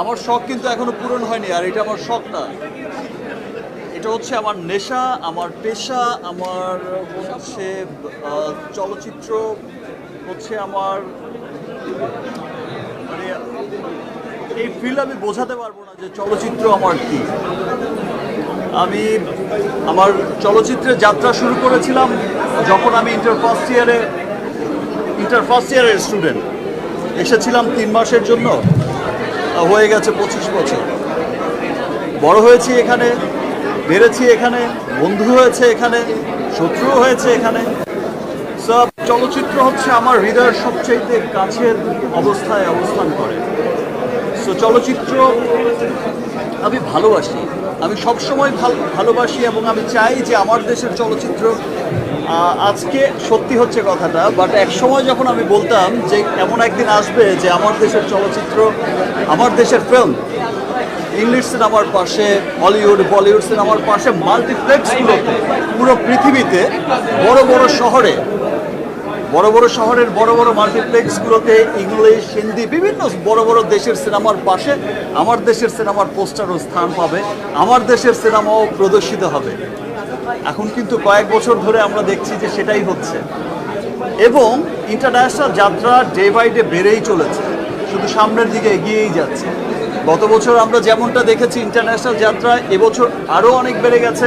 আমার শখ কিন্তু এখনও পূরণ হয়নি, আর এটা আমার শখ না এটা হচ্ছে আমার নেশা, আমার পেশা, আমার হচ্ছে চলচ্চিত্র, হচ্ছে আমার মানে এই ফিল আমি বোঝাতে পারব না যে চলচ্চিত্র আমার কি। আমি আমার চলচ্চিত্রে যাত্রা শুরু করেছিলাম যখন আমি ইন্টার ফার্স্ট ইয়ারে ইন্টার ফার্স্ট ইয়ারের স্টুডেন্ট এসেছিলাম তিন মাসের জন্য হয়ে গেছে পঁচিশ বছর। বড় হয়েছি এখানে, বেড়েছি এখানে, বন্ধু হয়েছে এখানে শত্রু হয়েছে এখানে। সব চলচ্চিত্র হচ্ছে আমার হৃদয়ের সবচেয়ে কাছের অবস্থায় অবস্থান করে। সো চলচ্চিত্র আমি ভালোবাসি। আমি সবসময় ভাল- ভালোবাসি এবং আমি চাই যে আমার দেশের চলচ্চিত্র আজকে সত্যি হচ্ছে কথাটা বাট এক সময় যখন আমি বলতাম যে এমন একদিন আসবে যে আমার দেশের চলচ্চিত্র, আমার দেশের ফিল্ম ইংলিশ সিনেমার পাশে হলিউড বলিউড সিনেমার পাশে মাল্টিপ্লেক্সগুলোতে পুরো পৃথিবীতে, বড় বড় শহরে বড় বড় শহরের বড় বড় মাল্টিপ্লেক্সগুলোতে ইংলিশ, হিন্দি, বিভিন্ন বড় বড় দেশের সিনেমার পাশে আমার দেশের সিনেমার পোস্টারও স্থান পাবে, আমার দেশের সিনেমাও প্রদর্শিত হবে। এখন কিন্তু কয়েক বছর ধরে আমরা দেখছি যে সেটাই হচ্ছে। এবং ইন্টারন্যাশনাল যাত্রা ডে বাই ডে বেড়েই চলেছে, শুধু সামনের দিকে এগিয়েই যাচ্ছে। গত বছর আমরা যেমনটা দেখেছি, ইন্টারন্যাশনাল যাত্রা এবছর আরও অনেক বেড়ে গেছে।